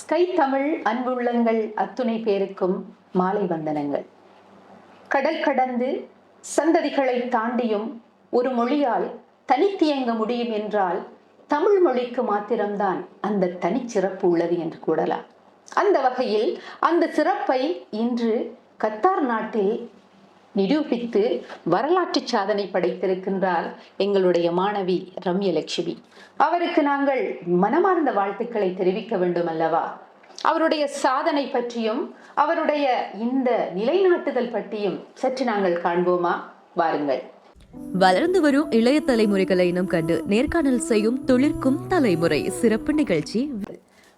Sky Tamil அன்புள்ளங்கள் அத்துணை பேருக்கும் மாலை வந்தனங்கள். கடல் கடந்து சந்ததிகளை தாண்டியும் ஒரு மொழியால் தனித்தியங்க முடியும் என்றால் தமிழ் மொழிக்கு மாத்திரம்தான் அந்த தனிச்சிறப்பு உள்ளது என்று கூறலாம். அந்த வகையில் அந்த சிறப்பை இன்று கத்தார் நாட்டில் நிரூபித்து வரலாற்று சாதனை படைத்திருக்கின்றார் எங்களுடைய மாணவி ரம்யலட்சுமி. அவருக்கு நாங்கள் மனமார்ந்த வாழ்த்துக்களை தெரிவிக்க வேண்டும் அல்லவா அவருடைய சாதனை பற்றியும் அவருடைய இந்த நிலைநாட்டுதல் பற்றியும் சற்று நாங்கள் காண்போமா? வாருங்கள். வளர்ந்து வரும் இளைய தலைமுறைகளை இனம் கண்டு நேர்காணல் செய்யும் துளிர்க்கும் தலைமுறை சிறப்பு நிகழ்ச்சி.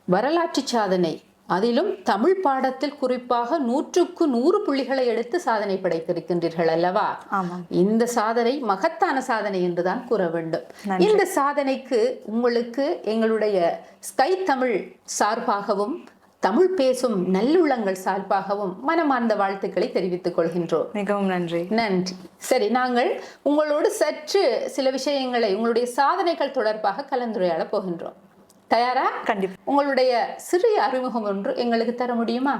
வரலாற்று சாதனை அதிலும் தமிழ் பாடத்தில் குறிப்பாக நூற்றுக்கு நூறு புள்ளிகளை எடுத்து சாதனை படைத்திருக்கின்றீர்கள் அல்லவா? இந்த சாதனை மகத்தான சாதனை என்றுதான் கூற வேண்டும். இந்த சாதனைக்கு உங்களுக்கு எங்களுடைய ஸ்கை தமிழ் சார்பாகவும் தமிழ் பேசும் நல்லுள்ளங்கள் சார்பாகவும் மனமார்ந்த வாழ்த்துக்களை தெரிவித்துக் கொள்கின்றோம். மிகவும் நன்றி. நன்றி. சரி நாங்கள் உங்களோடு சற்று சில விஷயங்களை உங்களுடைய சாதனைகள் தொடர்பாக கலந்துரையாட போகின்றோம். தயாரா? கண்டிப்பா. உங்களுடைய சிறிய அறிமுகம் ஒன்று எங்களுக்கு தர முடியுமா?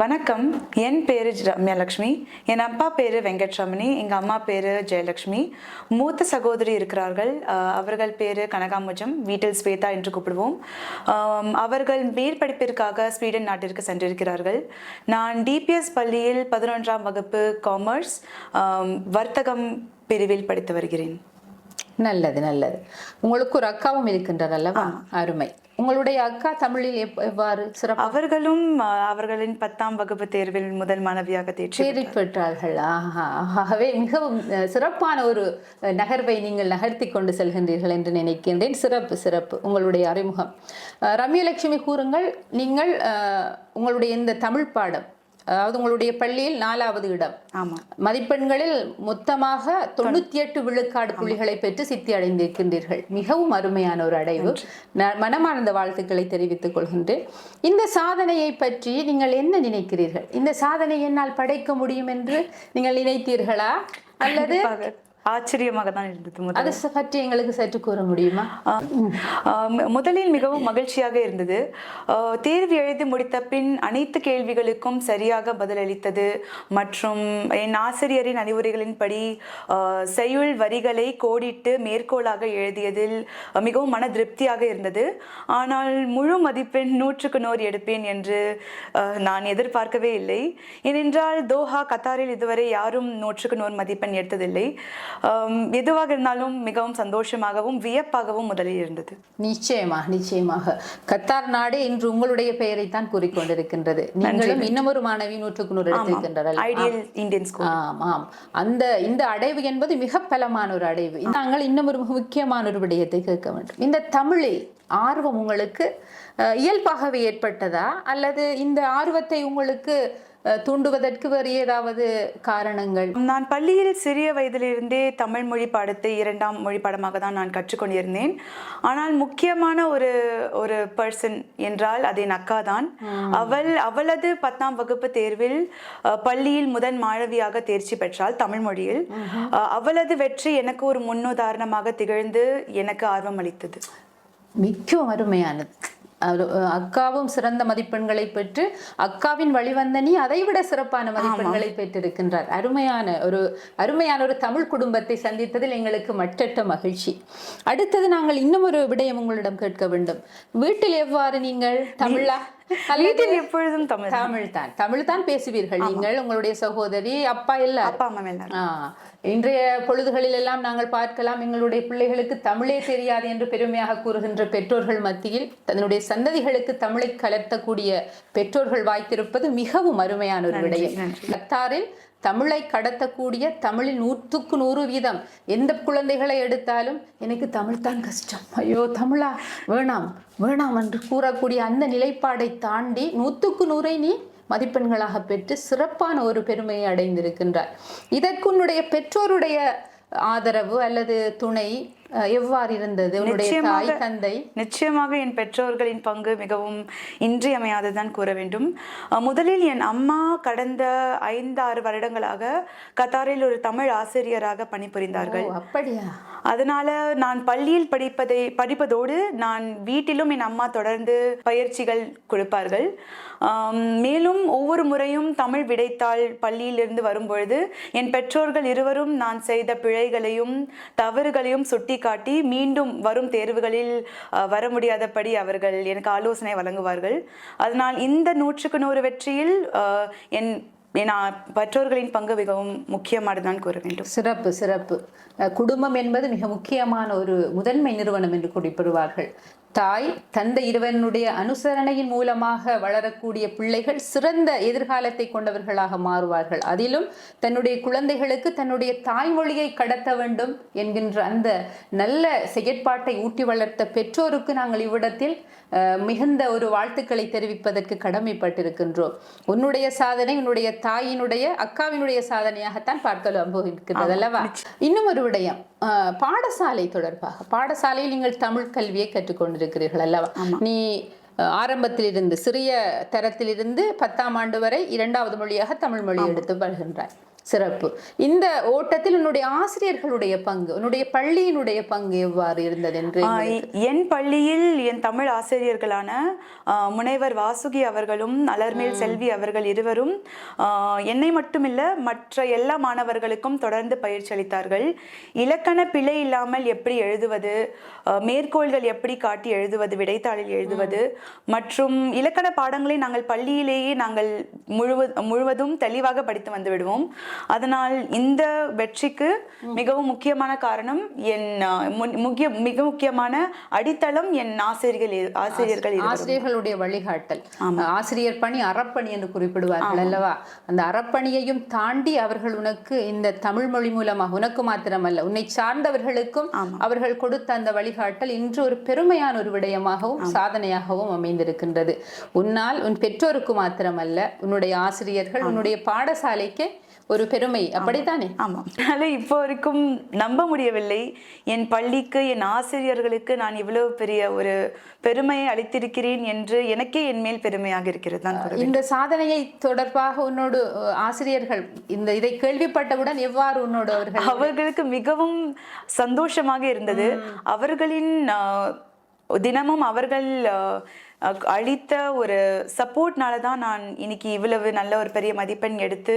வணக்கம். என் பேரு ரம்யாலட்சுமி என் அப்பா பேரு வெங்கட்ரமணி. எங்க அம்மா பேரு ஜெயலட்சுமி மூத்த சகோதரி இருக்கிறார்கள். அவர்கள் பேரு கனகாமுஜம் வீட்டில் ஸ்வேதா என்று கூப்பிடுவோம். அவர்கள் அவர்கள் மேற்படிப்பிற்காக ஸ்வீடன் நாட்டிற்கு சென்றிருக்கிறார்கள். நான் டிபிஎஸ் பள்ளியில் பதினொன்றாம் வகுப்பு காமர்ஸ் வர்த்தகம் பிரிவில் படித்து வருகிறேன். நல்லது நல்லது. உங்களுக்கு ஒரு அக்காவும் இருக்கின்றார் அல்லவா அருமை. உங்களுடைய அக்கா தமிழில் எவ்வாறு சிறப்பு அவர்களும் அவர்களின் பத்தாம் வகுப்பு தேர்வில் முதல் மாணவியாக தேர்ச்சி பெற்றார்கள். ஆஹா. ஆகவே மிகவும் சிறப்பான ஒரு நகர்வை நீங்கள் நகர்த்தி கொண்டு செல்கின்றீர்கள் என்று நினைக்கின்றேன். சிறப்பு சிறப்பு. உங்களுடைய அறிமுகம். ரம்யலட்சுமி கூறுங்கள். நீங்கள் உங்களுடைய இந்த தமிழ் பாடம் அதாவது உங்களுடைய பள்ளியில் நாலாவது இடம். மதிப்பெண்களில் மொத்தமாக தொண்ணூத்தி எட்டு விழுக்காடு புள்ளிகளை பெற்று சித்தி அடைந்திருக்கின்றீர்கள். மிகவும் அருமையான ஒரு அடைவு. மனமார்ந்த வாழ்த்துக்களை தெரிவித்துக் கொள்கின்றேன். இந்த சாதனையை பற்றி நீங்கள் என்ன நினைக்கிறீர்கள்? இந்த சாதனை என்னால் படைக்க முடியும் என்று நீங்கள் நினைத்தீர்களா? அல்லது. ஆச்சரியமாக தான் இருந்தது அது பற்றி எங்களுக்கு சற்று கூற முடியுமா? முதலில் மிகவும் மகிழ்ச்சியாக இருந்தது. தேர்வு எழுதி முடித்த பின் அனைத்து கேள்விகளுக்கும் சரியாக பதிலளித்தது. மற்றும் என் ஆசிரியரின் அறிவுரைகளின்படி செய்யுள் வரிகளை கோடிட்டு மேற்கோளாக எழுதியதில் மிகவும் மன திருப்தியாக இருந்தது. ஆனால் முழு மதிப்பெண் நூற்றுக்கு நூறு எடுப்பேன் என்று நான் எதிர்பார்க்கவே இல்லை. ஏனென்றால் தோஹா கத்தாரில் இதுவரை யாரும் நூற்றுக்கு நூறு மதிப்பெண் எடுத்ததில்லை. எதுவாக இருந்தாலும் மிகவும் சந்தோஷமாகவும் வியப்பாகவும் முதலில் இருந்தது. நிச்சயமாக நிச்சயமாக. கத்தார் நாடு இன்று உங்களுடைய பெயரை தான் கூறிக்கொண்டிருக்கின்றது நீங்களும் இன்னமொரு மாணவி நூற்றுக்கு நூறு எடுத்திருக்கின்றார்கள் ஐடியல் இந்தியன் ஸ்கூல் ஆம் ஆம். அந்த இந்த அடைவு என்பது மிக பலமான ஒரு அடைவு. நாங்கள் இன்னும் ஒரு மிக முக்கியமான ஒரு விடயத்தை கேட்க வேண்டும். இந்த தமிழில் ஆர்வம் உங்களுக்கு இயல்பாகவே ஏற்பட்டதா? அல்லது இந்த ஆர்வத்தை உங்களுக்கு தூண்டுவதற்கு வேறு ஏதாவது காரணங்கள்? நான் பள்ளியில் சிறிய வயதிலிருந்தே தமிழ் மொழி பாடத்தை இரண்டாம் மொழி பாடமாக தான் நான் கற்றுக்கொண்டிருந்தேன். ஆனால் முக்கியமான ஒரு ஒரு பர்சன் என்றால் அது என் அக்கா தான். அவள் அவளது பத்தாம் வகுப்பு தேர்வில் பள்ளியில் முதல் மாணவியாக தேர்ச்சி பெற்றாள் தமிழ் மொழியில். அவளது வெற்றி எனக்கு ஒரு முன்னுதாரணமாக திகழ்ந்து எனக்கு ஆர்வம் அளித்தது. மிகவும் அருமையானது. அக்காவும் சிறந்த மதிப்பெண்களை பெற்று அக்காவின் வழிவந்த நீ அதைவிட சிறப்பான மதிப்பெண்களை பெற்றிருக்கின்றார். அருமையான ஒரு அருமையான ஒரு தமிழ் குடும்பத்தை சந்தித்ததில் எங்களுக்கு மட்டற்ற மகிழ்ச்சி. அடுத்தது நாங்கள் இன்னும் ஒரு விடயம் உங்களிடம் கேட்க வேண்டும். வீட்டில் எவ்வாறு நீங்கள் தமிழா? வீட்டில் எப்பொழுதும் தமிழ் தமிழ் தான். தமிழ் தான் பேசுவீர்கள் நீங்கள் உங்களுடைய சகோதரி அப்பா எல்லாரும். அப்பா அம்மா எல்லாரும். ஆ, இன்றைய பொழுதுகளில் எல்லாம் நாங்கள் பார்க்கலாம் எங்களுடைய பிள்ளைகளுக்கு தமிழே தெரியாது என்று பெருமையாக கூறுகின்ற பெற்றோர்கள் மத்தியில் தன்னுடைய சந்ததிகளுக்கு தமிழை கலர்த்தக்கூடிய பெற்றோர்கள் வாய்த்திருப்பது மிகவும் அருமையான ஒரு விடயம். கத்தாரில் தமிழை கடத்தக்கூடிய தமிழில் நூற்றுக்கு நூறு வீதம் எந்த குழந்தைகளை எடுத்தாலும் எனக்கு தமிழ் தான் கஷ்டம். ஐயோ தமிழா வேணாம் வேணாம் என்று கூறக்கூடிய அந்த நிலைப்பாடை தாண்டி நூற்றுக்கு நூறை நீ மதிப்பெண்களாக பெற்று சிறப்பான ஒரு பெருமையை அடைந்திருக்கின்றார் இதற்கு உன்னுடைய பெற்றோருடைய ஆதரவு அல்லது துணை எவ்வாறு இருந்தது? உன்னுடைய தாய் நிச்சயமாக. தந்தை? நிச்சயமாக என் பெற்றோர்களின் பங்கு மிகவும் இன்றியமையாததுதான் கூற வேண்டும். முதலில் என் அம்மா கடந்த ஐந்து ஆறு வருடங்களாக கத்தாரில் ஒரு தமிழ் ஆசிரியராக பணிபுரிந்தார்கள். அப்படியா? அதனால நான் பள்ளியில் படிப்பதை படிப்பதோடு நான் வீட்டிலும் என் அம்மா தொடர்ந்து பயிற்சிகள் கொடுப்பார்கள். மேலும் ஒவ்வொரு முறையும் தமிழ் விடைத்தாள் பள்ளியிலிருந்து வரும்பொழுது என் பெற்றோர்கள் இருவரும் நான் செய்த பிழைகளையும் தவறுகளையும் சுட்டிக்காட்டி மீண்டும் வரும் தேர்வுகளில் வர முடியாதபடி அவர்கள் எனக்கு ஆலோசனை வழங்குவார்கள். அதனால் இந்த நூற்றுக்கு நூறு வெற்றியில் என் ஏன்னா பெற்றோர்களின் பங்கு மிகவும் முக்கியமானதுதான் கூற வேண்டும். சிறப்பு சிறப்பு. குடும்பம் என்பது மிக முக்கியமான ஒரு முதன்மை நிறுவனம் என்று குறிப்பிடுவார்கள். தாய் தந்தை இருவனுடைய அனுசரணையின் மூலமாக வளரக்கூடிய பிள்ளைகள் சிறந்த எதிர்காலத்தை கொண்டவர்களாக மாறுவார்கள். அதிலும் தன்னுடைய குழந்தைகளுக்கு தன்னுடைய தாய்மொழியை கடத்த வேண்டும் என்கின்ற அந்த நல்ல செயற்பாட்டை ஊட்டி வளர்த்த பெற்றோருக்கு நாங்கள் இவ்விடத்தில் மிகுந்த ஒரு வாழ்த்துக்களை தெரிவிப்பதற்கு கடமைப்பட்டிருக்கின்றோம். உன்னுடைய சாதனை உன்னுடைய தாயினுடைய அக்காவினுடைய சாதனையாகத்தான் பார்க்கலாம் போகின்றது அல்லவா? இன்னும் ஒரு விடயம் பாடசாலை தொடர்பாக. பாடசாலையில் நீங்கள் தமிழ் கல்வியை கற்றுக்கொண்டிருக்கிறீர்கள் அல்லவா? நீ ஆரம்பத்திலிருந்து சிறிய தரத்திலிருந்து பத்தாம் ஆண்டு வரை இரண்டாவது மொழியாக தமிழ் மொழி எடுத்து வருகின்றாய் சிறப்பு. இந்த ஓட்டத்தில் உன்னுடைய ஆசிரியர்களுடைய பங்கு உன்னுடைய பள்ளியினுடைய பங்கு எவ்வாறு இருந்தது என்று என் பள்ளியில் என் தமிழ் ஆசிரியர்களான முனைவர் வாசுகி அவர்களும் அலர்மேல் செல்வி அவர்கள் இருவரும் என்னை மட்டுமில்ல மற்ற எல்லா மாணவர்களுக்கும் தொடர்ந்து பயிற்சி அளித்தார்கள். இலக்கண பிழை இல்லாமல் எப்படி எழுதுவது மேற்கோள்கள் எப்படி காட்டி எழுதுவது விடைத்தாளில் எழுதுவது மற்றும் இலக்கண பாடங்களை நாங்கள் பள்ளியிலேயே நாங்கள் முழுவ முழுவதும் தெளிவாக படித்து வந்து விடுவோம். அதனால் இந்த வெற்றிக்கு மிகவும் முக்கியமான காரணம் என் முக்கிய மிக முக்கியமான அடித்தளம் என் ஆசிரியர்கள் ஆசிரியர்கள். ஆசிரியர்களுடைய வழிகாட்டல். ஆசிரியர் பணி அறப்பணி என்று குறிப்பிடுவார்கள் அல்லவா? அந்த அறப்பணியையும் தாண்டி அவர்கள் உனக்கு இந்த தமிழ் மொழி மூலமாக உனக்கு மாத்திரமல்ல உன்னை சார்ந்தவர்களுக்கும் அவர்கள் கொடுத்த அந்த வழிகாட்டல் இன்று ஒரு பெருமையான ஒரு விடயமாகவும் சாதனையாகவும் அமைந்திருக்கின்றது. உன்னால் உன் பெற்றோருக்கு மாத்திரமல்ல உன்னுடைய ஆசிரியர்கள் உன்னுடைய பாடசாலைக்கு ஒரு பெருமை. அப்படித்தானே? ஆமாம் அதனால இப்போ வரைக்கும் நம்ப முடியவில்லை. என் பள்ளிக்கு என் ஆசிரியர்களுக்கு நான் இவ்வளவு பெரிய ஒரு பெருமையை அளித்திருக்கிறேன் என்று எனக்கே என் மேல் பெருமையாக இருக்கிறது தான். இந்த சாதனையை தொடர்பாக உன்னோடு ஆசிரியர்கள் இந்த இதை கேள்விப்பட்டவுடன் எவ்வாறு உன்னோடு அவர்கள் அவர்களுக்கு மிகவும் சந்தோஷமாக இருந்தது. அவர்களின் தினமும் அவர்கள் அளித்த ஒரு சப்போர்ட்னால தான் நான் இன்னைக்கு இவ்வளவு நல்ல ஒரு பெரிய மதிப்பெண் எடுத்து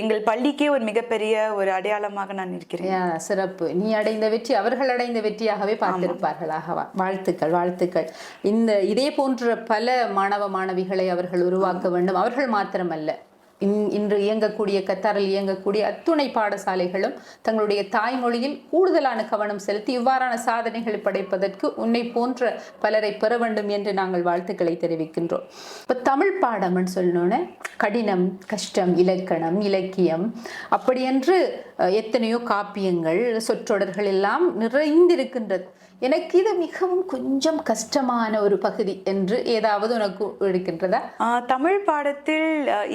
எங்கள் பள்ளிக்கே ஒரு மிகப்பெரிய ஒரு அடையாளமாக நான் இருக்கிறேன் சிறப்பு. நீ அடைந்த வெற்றி அவர்கள் அடைந்த வெற்றியாகவே பார்த்திருப்பார்களாக வாழ்த்துக்கள் வாழ்த்துக்கள். இந்த இதே போன்ற பல மாணவ மாணவிகளை அவர்கள் உருவாக்க வேண்டும். அவர்கள் மாத்திரமல்ல. இன்- இன்று இயங்கக்கூடிய கத்தாரில் இயங்கக்கூடிய அத்துணை பாடசாலைகளும் தங்களுடைய தாய்மொழியில் கூடுதலான கவனம் செலுத்தி இவ்வாறான சாதனைகளை படைப்பதற்கு உன்னை போன்ற பலரை பெற வேண்டும் என்று நாங்கள் வாழ்த்துக்களை தெரிவிக்கின்றோம். இப்போ தமிழ் பாடம்னு சொல்லணுன்னு கடினம் கஷ்டம் இலக்கணம் இலக்கியம் அப்படியென்று எத்தனையோ காப்பியங்கள் சொற்றொடர்கள் எல்லாம் நிறைந்திருக்கின்றது. எனக்கு இது மிகவும் கொஞ்சம் கஷ்டமான ஒரு பகுதி என்று ஏதாவது உனக்கு இருக்கின்றதா? தமிழ் பாடத்தில்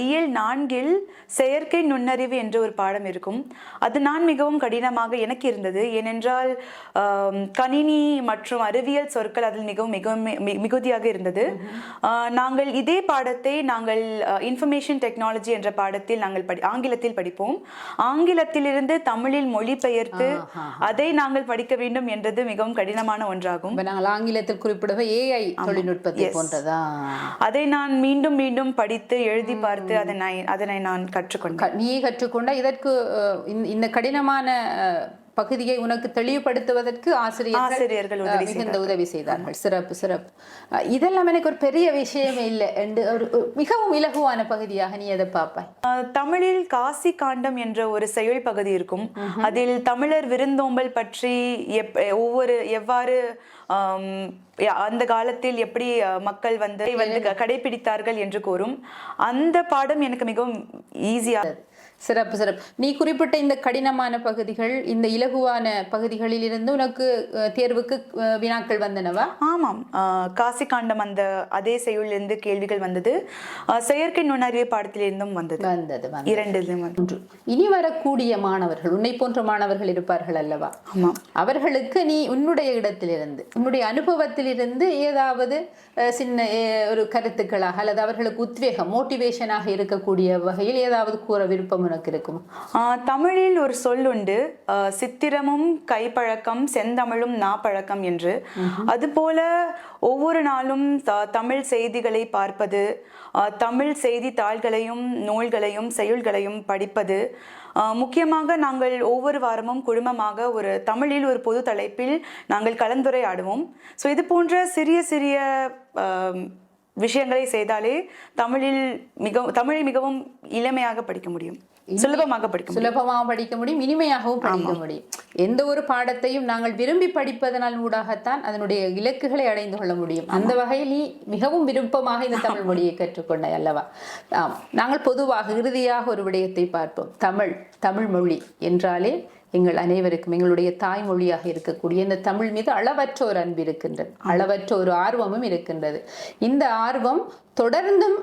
இயல் நான்கில் செயற்கை நுண்ணறிவு என்ற ஒரு பாடம் இருக்கும். அது நான் மிகவும் கடினமாக எனக்கு இருந்தது. ஏனென்றால் கணினி மற்றும் அறிவியல் சொற்கள் அதில் மிகவும் மிகவும் மிகுதியாக இருந்தது. நாங்கள் இதே பாடத்தை நாங்கள் இன்ஃபர்மேஷன் டெக்னாலஜி என்ற பாடத்தில் நாங்கள் படி ஆங்கிலத்தில் படிப்போம். ஆங்கிலத்திலிருந்து தமிழில் மொழிபெயர்த்து அதை நாங்கள் படிக்க வேண்டும் என்றது மிகவும் கடினமான ஒன்றாகும். இப்ப நாங்கள் ஆங்கிலத்தில் குறிப்பிடுவ ஏஐ தொழில்நுட்பத்தை போன்றதா? அதை நான் மீண்டும் மீண்டும் படித்து எழுதி பார்த்து அதனை அதனை நான் கற்றுக்கொண்டேன். நீயே கற்றுக்கொண்ட இதற்கு இந்த- கடினமான பகுதியை உனக்கு தெளிவுபடுத்துவதற்கு ஆசிரியர்கள் மிகுந்த உதவி செய்தார்கள். சிறப்பு சிறப்பு. இதெல்லாம் எனக்கு ஒரு பெரிய விஷயமே இல்லை. என்று ஒரு மிகவும் இலகுவான பகுதியாக நீ எதை பார்ப்பாய்? தமிழில் காசி காண்டம் என்ற ஒரு செயல் பகுதி இருக்கும். அதில் தமிழர் விருந்தோம்பல் பற்றி எப் ஒவ்வொரு எவ்வாறு அந்த காலத்தில் எப்படி மக்கள் வந்து வந்து கடைபிடித்தார்கள் என்று கூறும். அந்த பாடம் எனக்கு மிகவும் ஈஸியா சிறப்பு சிறப்பு. நீ குறிப்பிட்ட இந்த கடினமான பகுதிகள் இந்த இலகுவான பகுதிகளில் இருந்து உனக்கு தேர்வுக்கு வினாக்கள் வந்தனவா? ஆமாம். காசி காண்டம் அந்த அதே செய்யுளிலிருந்து கேள்விகள் வந்தது. செயற்கை நுண்ணறிவு பாடத்திலிருந்தும் வந்தது. வந்தது. இரண்டு ஒன்று. இனி வரக்கூடிய மாணவர்கள் உன்னை போன்ற மாணவர்கள் இருப்பார்கள் அல்லவா? ஆமாம். அவர்களுக்கு நீ உன்னுடைய இடத்திலிருந்து உன்னுடைய அனுபவத்திலிருந்து ஏதாவது சின்ன ஒரு கருத்துக்களாக அல்லது அவர்களுக்கு உத்வேகம் மோட்டிவேஷனாக இருக்கக்கூடிய வகையில் ஏதாவது கூற விருப்பம் உனக்கு இருக்கும். தமிழில் ஒரு சொல் உண்டு. சித்திரமும் கைப்பழக்கம் செந்தமிழும் நாப்பழக்கம் என்று. அதுபோல ஒவ்வொரு நாளும் த- தமிழ் செய்திகளை பார்ப்பது தமிழ் செய்தித்தாள்களையும் நூல்களையும் செய்யுள்களையும் படிப்பது. முக்கியமாக நாங்கள் ஒவ்வொரு வாரமும் குழுமமாக ஒரு தமிழில் ஒரு பொது தலைப்பில் நாங்கள் கலந்துரையாடுவோம். ஸோ இது போன்ற சிறிய சிறிய விஷயங்களை செய்தாலே தமிழில் மிகவும் தமிழை மிகவும் இளமையாக படிக்க முடியும். சுலபமாக படிக்க முடியும். சுலபமாக படிக்க முடியும் இனிமையாகவும் படிக்க முடியும். எந்த ஒரு பாடத்தையும் நாங்கள் விரும்பி படிப்பதனால் ஊடாகத்தான் அதனுடைய இலக்குகளை அடைந்து கொள்ள முடியும். அந்த வகையில் நீ மிகவும் விருப்பமாக இந்த தமிழ் மொழியை கற்றுக்கொண்டாய் அல்லவா? ஆம். நாங்கள் பொதுவாக இறுதியாக ஒரு விடயத்தை பார்ப்போம். தமிழ் தமிழ் மொழி என்றாலே எங்கள் அனைவருக்கும் எங்களுடைய தாய்மொழியாக இருக்கக்கூடிய இந்த தமிழ் மீது அளவற்ற ஒரு அன்பு இருக்கின்றது. அளவற்ற ஒரு ஆர்வமும் இருக்கின்றது. இந்த ஆர்வம் தொடர்ந்தும்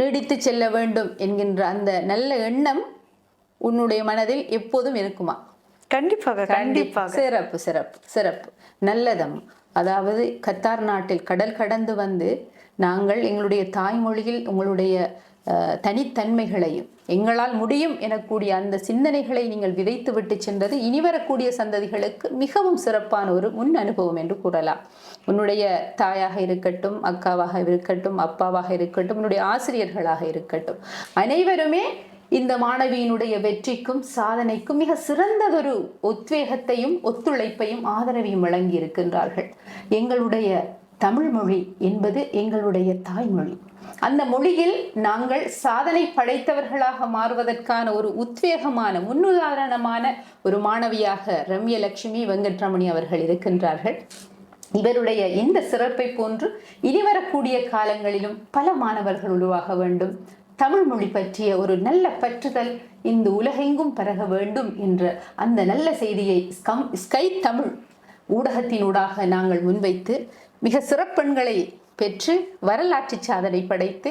நீடித்து செல்ல வேண்டும் என்கின்ற அந்த நல்ல எண்ணம் உன்னுடைய மனதில் எப்போதும் இருக்குமா? கண்டிப்பாக கண்டிப்பாக. சிறப்பு சிறப்பு சிறப்பு. நல்லதம் அதாவது கத்தார் நாட்டில் கடல் கடந்து வந்து நாங்கள் எங்களுடைய தாய்மொழியில் உங்களுடைய தனித்தன்மைகளையும். எங்களால் முடியும் எனக்கூடிய அந்த சிந்தனைகளை நீங்கள் விதைத்து விட்டு சென்றது இனி வரக்கூடிய சந்ததிகளுக்கு மிகவும் சிறப்பான ஒரு முன் அனுபவம் என்று கூறலாம். உன்னுடைய தாயாக இருக்கட்டும் அக்காவாக இருக்கட்டும் அப்பாவாக இருக்கட்டும் உன்னுடைய ஆசிரியர்களாக இருக்கட்டும். அனைவருமே இந்த மாணவியினுடைய வெற்றிக்கும் சாதனைக்கும் மிக சிறந்ததொரு உத்வேகத்தையும் ஒத்துழைப்பையும் ஆதரவையும் வழங்கி இருக்கின்றார்கள் எங்களுடைய தமிழ் மொழி என்பது எங்களுடைய தாய்மொழி. அந்த மொழியில் நாங்கள் சாதனை படைத்தவர்களாக மாறுவதற்கான ஒரு உத்வேகமான முன்னுதாரணமான ஒரு மாணவியாக ரம்யலட்சுமி வெங்கட்ரமணி அவர்கள் இருக்கின்றார்கள். இவருடைய இந்த சிறப்பை போன்று இனிவரக்கூடிய காலங்களிலும் பல மாணவர்கள் உருவாக வேண்டும். தமிழ் மொழி பற்றிய ஒரு நல்ல பற்றுதல் இந்த உலகெங்கும் பரக வேண்டும் என்ற அந்த நல்ல செய்தியை ஸ்கம் ஸ்கை தமிழ் ஊடகத்தினூடாக நாங்கள் முன்வைத்து மிக சிறப்பெண்களை பெற்று வரலாற்று சாதனை படைத்து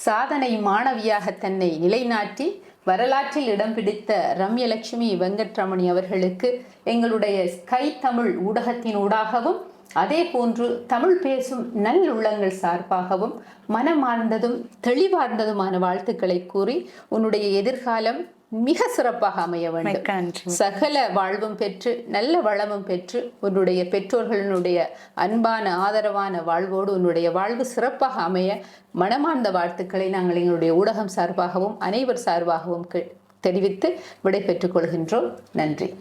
சாதனை மாணவியாக தன்னை நிலைநாட்டி வரலாற்றில் இடம் பிடித்த ரம்யலட்சுமி வெங்கட்ரமணி அவர்களுக்கு எங்களுடைய ஸ்கை தமிழ் ஊடகத்தினூடாகவும் அதே போன்று தமிழ் பேசும் நல்லுள்ளங்கள் சார்பாகவும் மனமார்ந்ததும் தெளிவார்ந்ததுமான வாழ்த்துக்களை கூறி உன்னுடைய எதிர்காலம் மிக சிறப்பாக அமைய வேண்டும். சகல வாழ்வும் பெற்று நல்ல வளமும் பெற்று உன்னுடைய பெற்றோர்களினுடைய அன்பான ஆதரவான வாழ்வோடு உன்னுடைய வாழ்வு சிறப்பாக அமைய மனமார்ந்த வாழ்த்துக்களை நாங்கள் எங்களுடைய ஊடகம் சார்பாகவும் அனைவர் சார்பாகவும் தெரிவித்து விடை பெற்றுக் கொள்கின்றோம். நன்றி.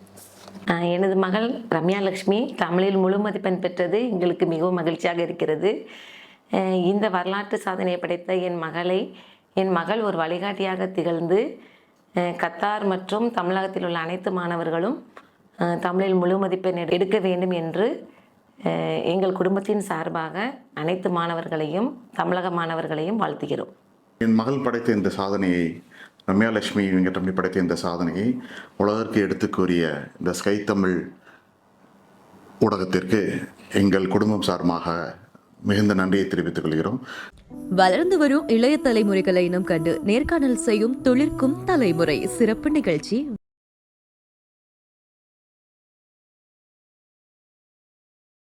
எனது மகள் ரம்யா லக்ஷ்மி தமிழில் முழு மதிப்பெண் பெற்றது எங்களுக்கு மிகவும் மகிழ்ச்சியாக இருக்கிறது. இந்த வரலாற்று சாதனையை படைத்த என் மகளை என் மகள் ஒரு வழிகாட்டியாக திகழ்ந்து கத்தார் மற்றும் தமிழகத்தில் உள்ள அனைத்து மாணவர்களும் தமிழில் முழு மதிப்பெண் எடுக்க வேண்டும் என்று எங்கள் குடும்பத்தின் சார்பாக அனைத்து மாணவர்களையும் தமிழக மாணவர்களையும் வாழ்த்துகிறோம். என் மகள் படைத்த இந்த சாதனையை ரம்யா லட்சுமி வெங்கடமணி படைத்த இந்த சாதனையை உலகிற்கு எடுத்து கூறிய இந்த ஸ்கை தமிழ் ஊடகத்திற்கு எங்கள் குடும்பம் சார்பாக மிகுந்த நன்றியை தெரிவித்துக் கொள்கிறோம். வளர்ந்து வரும் இளைய தலைமுறைகளை இனம் கண்டு நேர்காணல் செய்யும் தொழிற்கும் தலைமுறை. சிறப்பு நிகழ்ச்சி.